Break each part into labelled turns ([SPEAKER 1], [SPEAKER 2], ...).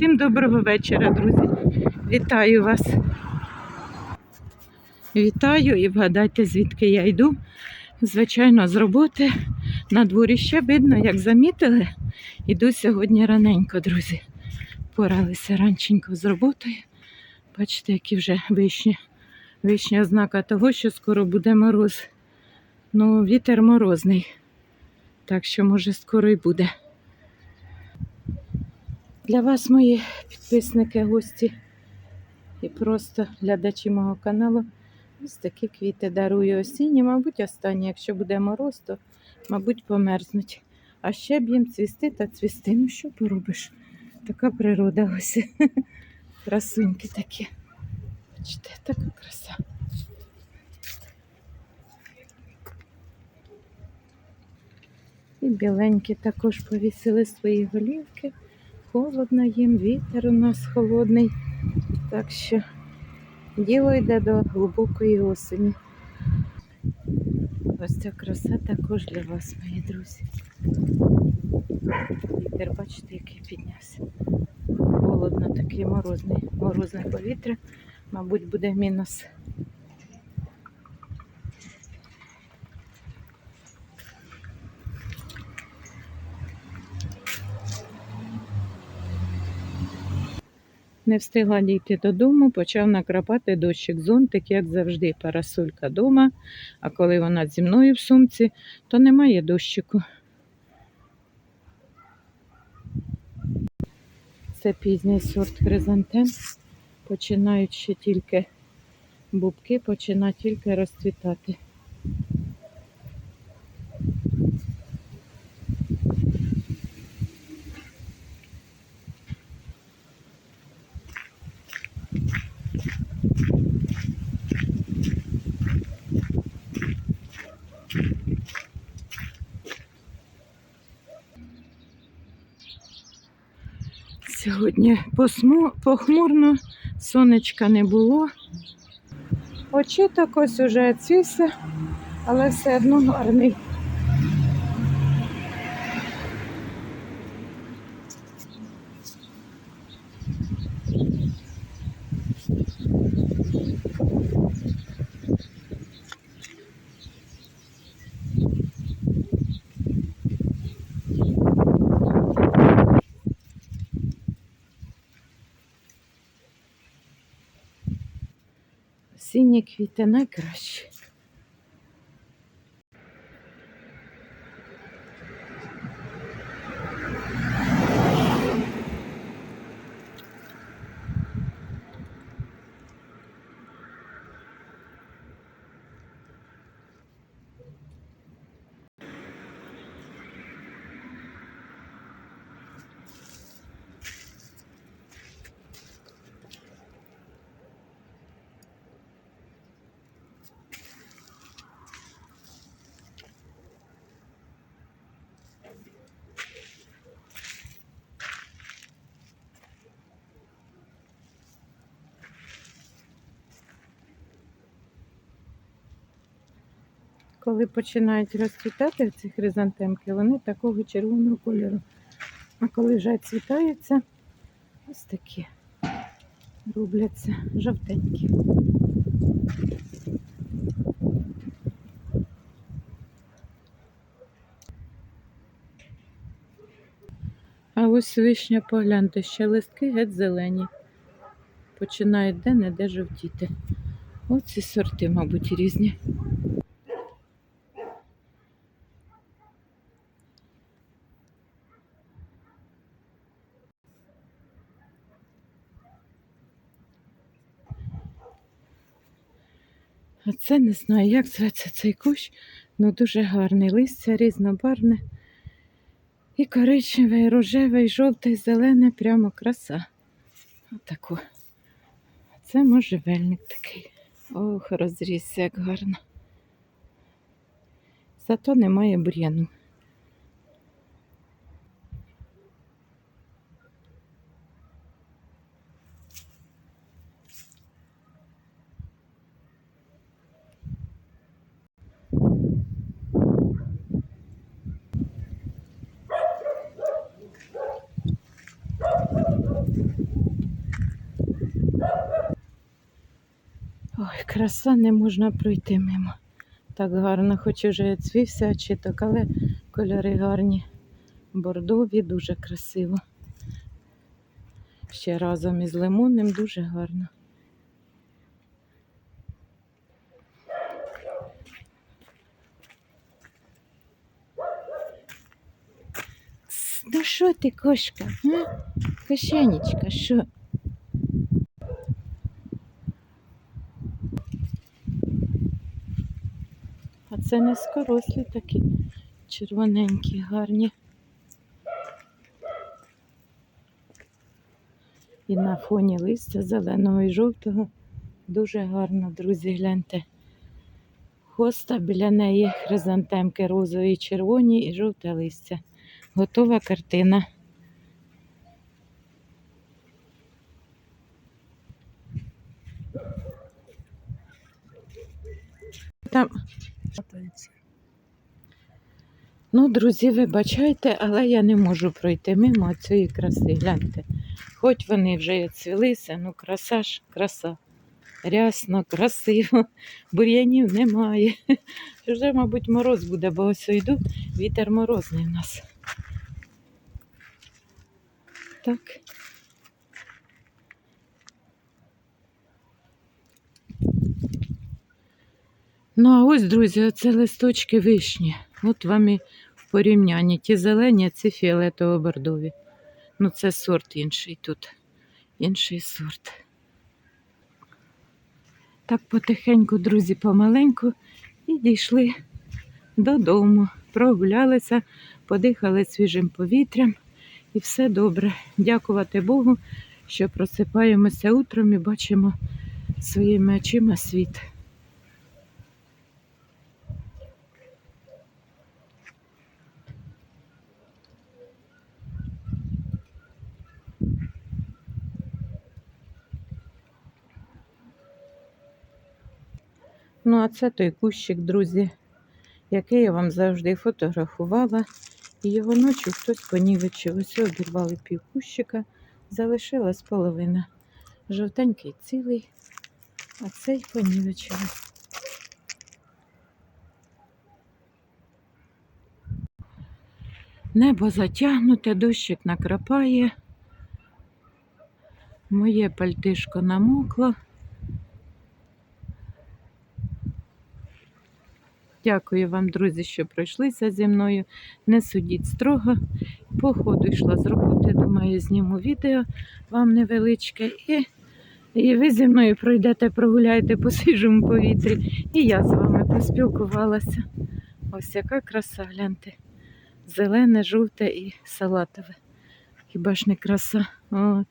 [SPEAKER 1] Всім доброго вечора, друзі. Вітаю вас. Вітаю і вгадайте, звідки я йду. Звичайно, з роботи. На дворі ще видно, як замітили. Іду сьогодні раненько, друзі. Поралися ранченько з роботою. Бачите, які вже вишні. Вишня ознака того, що скоро буде мороз. Ну, вітер морозний. Так що, може, скоро й буде. Для вас, мої підписники, гості і просто глядачі мого каналу. Ось такі квіти дарую осінні, мабуть, останні. Якщо буде мороз, то, мабуть, померзнуть. А ще б їм цвісти та цвісти. Ну що поробиш? Така природа ось. Красуньки такі. Бачите, така краса. І біленькі також повісили свої голівки. Холодно їм, вітер у нас холодний. Так що діло йде до глибокої осені. Ось ця краса також для вас, мої друзі. Вітер, бачите, який піднявся. Холодно, такий морозний, морозне повітря. Мабуть, буде мінус. Не встигла дійти додому, почав накрапати дощик зонтик, як завжди, парасолька дома. А коли вона зі мною в сумці, то немає дощику. Це пізній сорт хризантем. Починають ще тільки бубки, починають тільки розцвітати. Сьогодні похмурно, сонечка не було. Очіток ось уже цвівся, але все одно гарний. Сині квіти найкращі. Коли починають розцвітати ці хризантемки, вони такого червоного кольору. А коли вже цвітаються, ось такі робляться жовтенькі. А ось вишня, погляньте, ще листки геть зелені. Починають де-не-де жовтіти. Оці сорти, мабуть, різні. А це не знаю, як зветься цей кущ, ну дуже гарний. Листя різнобарне. І коричневе, і рожеве, і жовте, і зелене, прямо краса. Отаку. Це можжевельник такий. Ох, розрісся, як гарно. Зато немає бур'яну. Краса не можна пройти мимо. Так гарно, хоч уже цвівся очіток, але кольори гарні. Бордові, дуже красиво. Ще разом із лимонним дуже гарно. Ну що ти, кошка? А? Кошенечка, що? А це низькорослі такі червоненькі, гарні. І на фоні листя зеленого і жовтого дуже гарно, друзі, гляньте. Хоста біля неї хризантемки розові, червоні і жовте листя. Готова картина. Там Ну, друзі, вибачайте, але я не можу пройти мимо цієї краси. Гляньте. Хоч вони вже і цвілися, ну краса ж краса. Рясно, красиво, бур'янів немає. Вже, мабуть, мороз буде, бо ось йду, вітер морозний в нас. Так. Ну, а ось, друзі, оце листочки вишні. От вам і в порівнянні. Ті зелені, а ці фіолетово-бордові. Ну, це сорт інший тут. Інший сорт. Так потихеньку, друзі, помаленьку і дійшли додому. Прогулялися, подихали свіжим повітрям і все добре. Дякувати Богу, що просипаємося утром і бачимо своїми очима світ. Ну, а це той кущик, друзі, який я вам завжди фотографувала. І його ночі хтось понівечив. Ось обірвали пів кущика, залишилась половина. Жовтенький цілий, а цей понівечили. Небо затягнуте, дощик накрапає. Моє пальтишко намокло. Дякую вам, друзі, що пройшлися зі мною. Не судіть строго. По ходу йшла з роботи. Думаю, зніму відео вам невеличке. І, і ви зі мною пройдете, прогуляєте по свіжому повітрі. І я з вами поспілкувалася. Ось яка краса, гляньте. Зелене, жовте і салатове. Хіба ж не краса? О,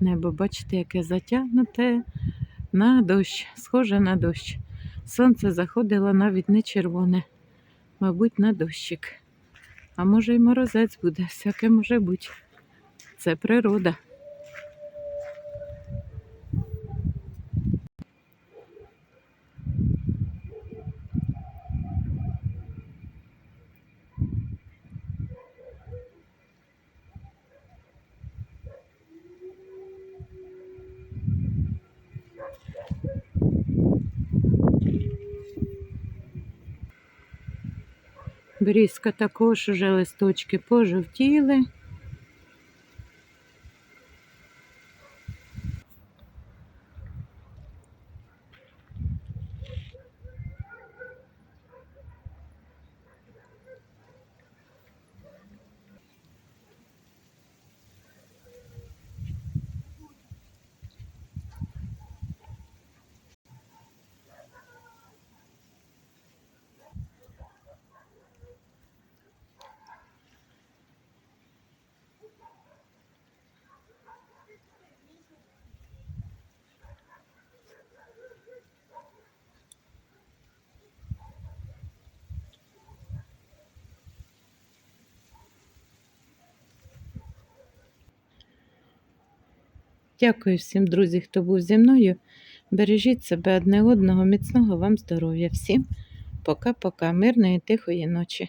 [SPEAKER 1] Небо, бачите, яке затягнуте на дощ, схоже на дощ. Сонце заходило навіть не червоне, мабуть, на дощик. А може й морозець буде, всяке може бути. Це природа. Брізка також уже листочки пожовтіли. Дякую всім, друзі, хто був зі мною. Бережіть себе одне одного, міцного вам здоров'я. Всім пока-пока, мирної тихої ночі.